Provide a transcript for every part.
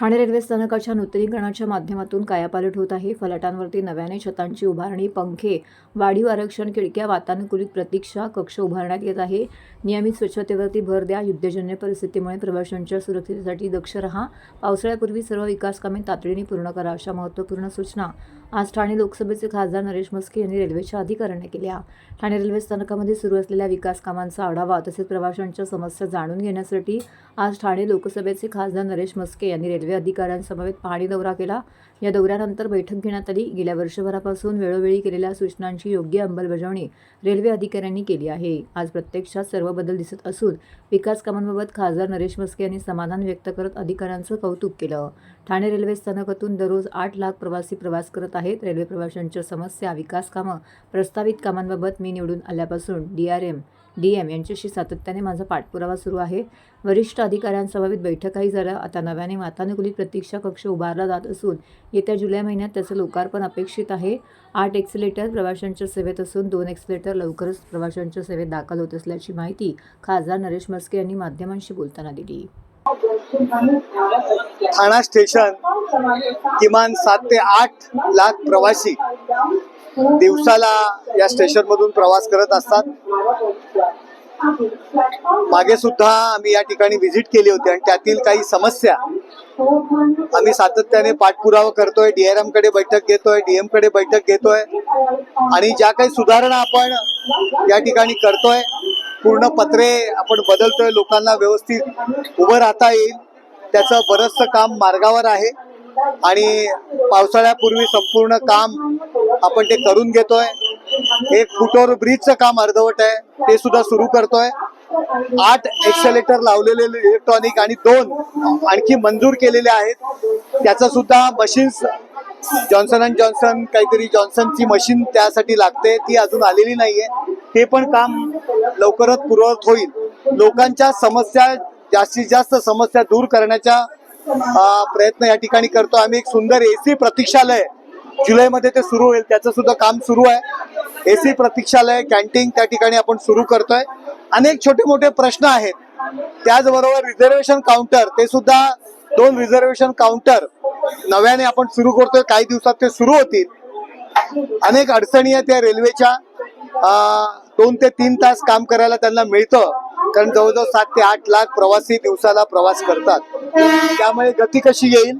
Thane railway स्थानकाच्या नूतनीकरणाच्या माध्यमातून कायापालट होत आहे. फलाटांवरती नव्याने छतांची उभारणी पंखे वाढीव आरक्षण खिडक्या वातानुकूलित प्रतीक्षा कक्ष उभारण्यात येत आहे. नियमित स्वच्छतेवरती भर द्या. युद्धजन्य परिस्थितीमुळे प्रवाशांच्या सुरक्षितेसाठी दक्ष रहा. पावसाळ्यापूर्वी सर्व विकास कामे तातडीने पूर्ण करा अशा महत्त्वपूर्ण सूचना आज ठाणे लोकसभेचे खासदार नरेश मस्के यांनी रेल्वेच्या अधिकाऱ्यांना केल्या. ठाणे रेल्वे स्थानकामध्ये सुरू असलेल्या विकास कामांचा आढावा तसेच प्रवाशांच्या समस्या जाणून घेण्यासाठी आज ठाणे लोकसभेचे खासदार नरेश मस्के यांनी रेल्वे अधिकाऱ्यांसमवेत पाहणी दौरा केला. या दौऱ्यानंतर बैठक घेण्यात आली. गेल्या वर्षभरापासून वेळोवेळी केलेल्या सूचनांची योग्य अंमलबजावणी रेल्वे अधिकाऱ्यांनी केली आहे. आज प्रत्यक्षात सर्व बदल दिसत असून विकास कामांबाबत खासदार नरेश मस्के यांनी समाधान व्यक्त करत अधिकाऱ्यांचं कौतुक केलं. ठाणे रेल्वे स्थानकातून दररोज आठ लाख प्रवासी प्रवास करत आहेत. रेल्वे प्रवाशांच्या समस्या विकास कामं प्रस्तावित कामांबाबत मी निवडून आल्यापासून D R M D M यांच्याशी सातत्याने माझा पाठपुरावा सुरू आहे. वरिष्ठ अधिकाऱ्यांसमवेत बैठकाही झाल्या. आता नव्याने वातानुकूलित प्रतीक्षा कक्ष उभारला जात असून येत्या जुलै महिन्यात त्याचं लोकार्पण अपेक्षित आहे. आठ एक्सिलेटर प्रवाशांच्या सेवेत असून दोन एक्सिलेटर लवकरच प्रवाशांच्या सेवेत दाखल होत असल्याची माहिती खासदार नरेश मस्के यांनी माध्यमांशी बोलताना दिली. ठाणा स्टेशन किमान सात ते आठ लाख प्रवासी दिवसाला या स्टेशन मधून प्रवास करत असतात. मागे सुद्धा आम्ही या ठिकाणी व्हिजिट केली होती आणि त्यातील काही समस्या आम्ही सातत्याने पाठपुरावा करतोय. डीआरएमकडे बैठक घेतोय डीएमकडे बैठक घेतोय. आणि ज्या काही सुधारणा आपण या ठिकाणी करतोय पूर्ण पत्रे आपण बदलतोय लोकांना व्यवस्थित उभं राहता येईल. त्याचं बरंचसं काम मार्गावर आहे. आणि पावसाळ्यापूर्वी संपूर्ण काम आपण ते करून घेतोय. एक फुटोर ब्रिजचं काम अर्धवट आहे. ते सुद्धा सुरू करतोय. आठ एक्सेलेटर लावलेले इलेक्ट्रॉनिक आणि दोन आणखी मंजूर केलेले आहेत. त्याचा सुद्धा मशीन्स जॉन्सन अँड जॉन्सन काहीतरी जॉन्सनची मशीन त्यासाठी लागते. ती अजून आलेली नाहीये. ते पण काम लवकरच पूर्ववत होईल. लोकांच्या समस्या जास्तीत जास्त समस्या दूर करण्याचा प्रयत्न या ठिकाणी करतो. आम्ही एक सुंदर एसी प्रतीक्षालय जुलैमध्ये ते सुरू होईल त्याचं सुद्धा काम सुरू आहे. एसी प्रतीक्षालय कॅन्टीन त्या ठिकाणी आपण सुरू करतोय. अनेक छोटे मोठे प्रश्न आहेत. त्याचबरोबर रिझर्वेशन काउंटर ते सुद्धा दोन रिझर्वेशन काउंटर नव्याने आपण सुरू करतोय. काही दिवसात ते सुरू होतील. अनेक अडचणी आहेत त्या रेल्वेच्या. दोन ते तीन तास काम करायला त्यांना मिळतं. कारण जवळजवळ सात ते आठ लाख प्रवासी दिवसाला प्रवास करतात. त्यामुळे गती कशी येईल?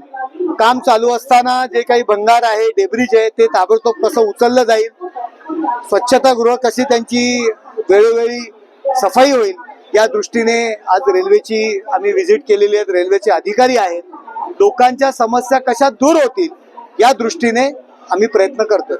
काम चालू असताना जे काही भंगार आहे डेब्रिज आहे ते ताबडतोब कसं उचललं जाईल स्वच्छतागृह कशी त्यांची वेळोवेळी सफाई होईल या दृष्टीने आज रेल्वेची आम्ही व्हिजिट केलेली आहेत रेल्वेचे अधिकारी आहेत. लोकांच्या समस्या कशा दूर होतील या दृष्टीने आम्ही प्रयत्न करतो